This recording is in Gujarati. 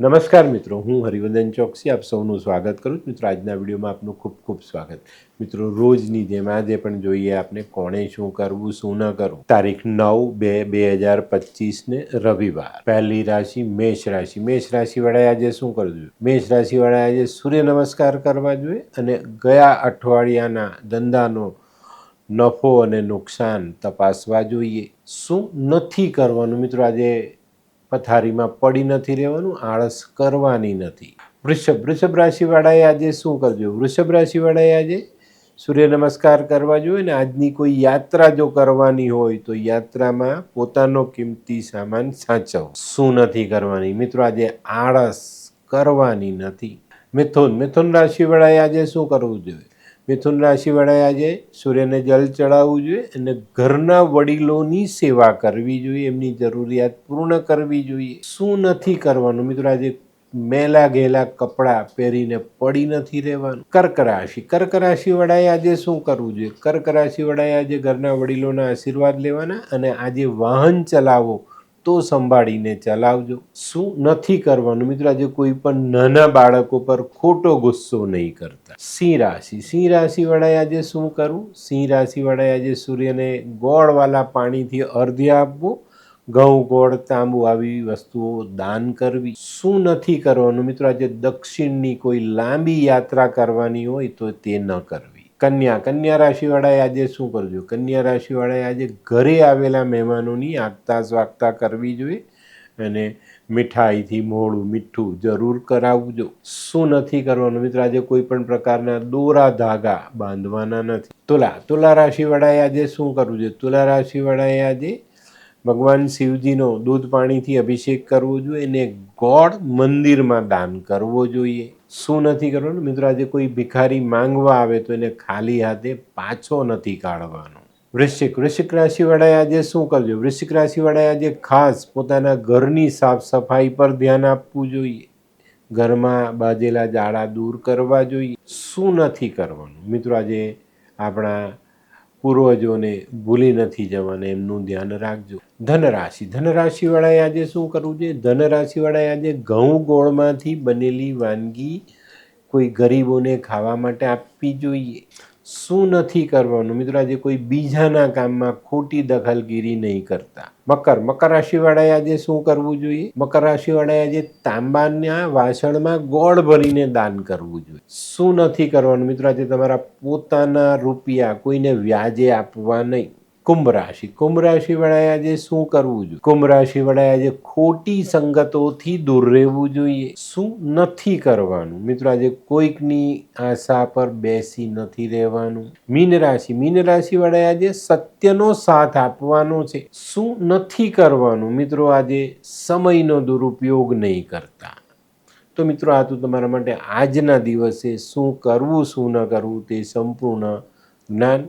નમસ્કાર મિત્રો, હું હરિવંદન ચોકસી, આપ સૌનું સ્વાગત કરું છું. મિત્રો, આજના વિડીયોમાં આપનું ખૂબ ખૂબ સ્વાગત. મિત્રો, રોજની જેમ આજે પણ જોઈએ આપણે કોણે શું કરવું, શું ન કરવું. તારીખ નવ બે બે હજાર પચીસને રવિવાર. પહેલી રાશિ મેષ રાશિ. મેષ રાશિવાળાએ આજે શું કરવું જોઈએ? મેષ રાશિવાળાએ આજે સૂર્ય નમસ્કાર કરવા જોઈએ અને ગયા અઠવાડિયાના ધંધાનો નફો અને નુકસાન તપાસવા જોઈએ. શું નથી કરવાનું? મિત્રો, આજે પથારીમાં પડી નથી રહેવાનું, આળસ કરવાની નથી. વૃષભ વૃષભ રાશિવાળાએ આજે શું કરજો? વૃષભ રાશિવાળાએ આજે સૂર્ય નમસ્કાર કરવા જોઈએ ને આજની કોઈ યાત્રા જો કરવાની હોય તો યાત્રામાં પોતાનો કિંમતી સામાન સાચવો. શું નથી કરવાની? મિત્રો, આજે આળસ કરવાની નથી. મિથુન મિથુન રાશિવાળાએ આજે શું કરવું જોઈએ? મિથુન રાશિવાળાએ આજે સૂર્યને જલ ચડાવવું જોઈએ અને ઘરના વડીલોની સેવા કરવી જોઈએ, એમની જરૂરિયાત પૂર્ણ કરવી જોઈએ. શું નથી કરવાનું? મિત્રો, આજે મેલા ગયેલા કપડાં પહેરીને પડી નથી રહેવાનું. કર્ક રાશિ. કર્ક રાશિવાળાએ આજે શું કરવું જોઈએ? કર્ક રાશિવાળાએ આજે ઘરના વડીલોના આશીર્વાદ લેવાના અને આજે વાહન ચલાવો. તો સંભાળીને ચલાવજો. શું નથી કરવાનું? મિત્રો, આજે કોઈ પણ નાના બાળકો પર ખોટો ગુસ્સો નહીં કરતા. સિંહ રાશિ. સિંહ રાશિવાળાએ આજે શું કરવું? સિંહ રાશિવાળાએ આજે સૂર્યને ગોળવાળા પાણીથી અર્ધ્ય આપવું, ઘઉં, ગોળ, તાંબુ આવી વસ્તુઓ દાન કરવી. શું નથી કરવાનું? મિત્રો, આજે દક્ષિણની કોઈ લાંબી યાત્રા કરવાની હોય તો તે ન કરવી. કન્યા કન્યા રાશિવાળાએ આજે શું કરજો? કન્યા રાશિવાળાએ આજે ઘરે આવેલા મહેમાનોની આગતા સ્વાગતા કરવી જોઈએ અને મીઠાઈથી મોડું, મીઠું જરૂર કરાવજો શું નથી કરવાનું મિત્રો? આજે કોઈ પણ પ્રકારના દોરા ધાગા બાંધવાના નથી. તુલા તુલા રાશિવાળાએ આજે શું કરવું જોઈએ? તુલા રાશિવાળાએ આજે ભગવાન શિવજીનો દૂધ પાણીથી અભિષેક કરવો જોઈએ એને ગોળ મંદિરમાં દાન કરવો જોઈએ. શું નથી કરવાનું? મિત્રો, આજે કોઈ ભિખારી માંગવા આવે તો એને ખાલી હાથે પાછો નથી કાઢવાનો. વૃશ્ચિક વૃશ્ચિક રાશિવાળાએ આજે શું કરજો? વૃશ્ચિક રાશિવાળાએ આજે ખાસ પોતાના ઘરની સાફ સફાઈ પર ધ્યાન આપવું જોઈએ. ઘરમાં બાજેલા જાળા દૂર કરવા જોઈએ. શું નથી કરવાનું? મિત્રો, આજે આપણા પૂર્વજોને ભૂલી નથી જવાના, એમનું ધ્યાન રાખજો. ધનરાશિ. ધનરાશિવાળાએ આજે શું કરવું જોઈએ? ધનરાશિવાળાએ આજે ઘઉં ગોળમાંથી બનેલી વાનગી કોઈ ગરીબોને ખાવા માટે આપવી જોઈએ. શું નથી કરવાનું? મિત્રો, આજે કોઈ બીજાના કામમાં ખોટી દખલગીરી નહીં કરતા. મકર મકર રાશિવાળાએ આજે શું કરવું જોઈએ? મકર રાશિવાળાએ આજે તાંબાના વાસણમાં ગોળ ભરીને દાન કરવું જોઈએ. શું નથી કરવાનું? મિત્રો, આજે તમારા પોતાના રૂપિયા કોઈને વ્યાજે આપવા નહીં. કુંભ રાશિ. કુંભ રાશિવાળાએ આજે શું કરવું જોઈએ? કુંભ રાશિવાળાએ આજે ખોટી સંગતોથી દૂર રહેવું જોઈએ. શું નથી કરવાનું? મિત્રો, આજે કોઈકની આશા પર બેસી નથી રહેવાનું. મીન રાશિ. મીન રાશિવાળાએ આજે સત્યનો સાથ આપવાનો છે. શું નથી કરવાનું? મિત્રો, આજે સમયનો દુરુપયોગ નહીં કરતા. તો મિત્રો, આ તો તમારા માટે આજના દિવસે શું કરવું, શું ન કરવું તે સંપૂર્ણ જ્ઞાન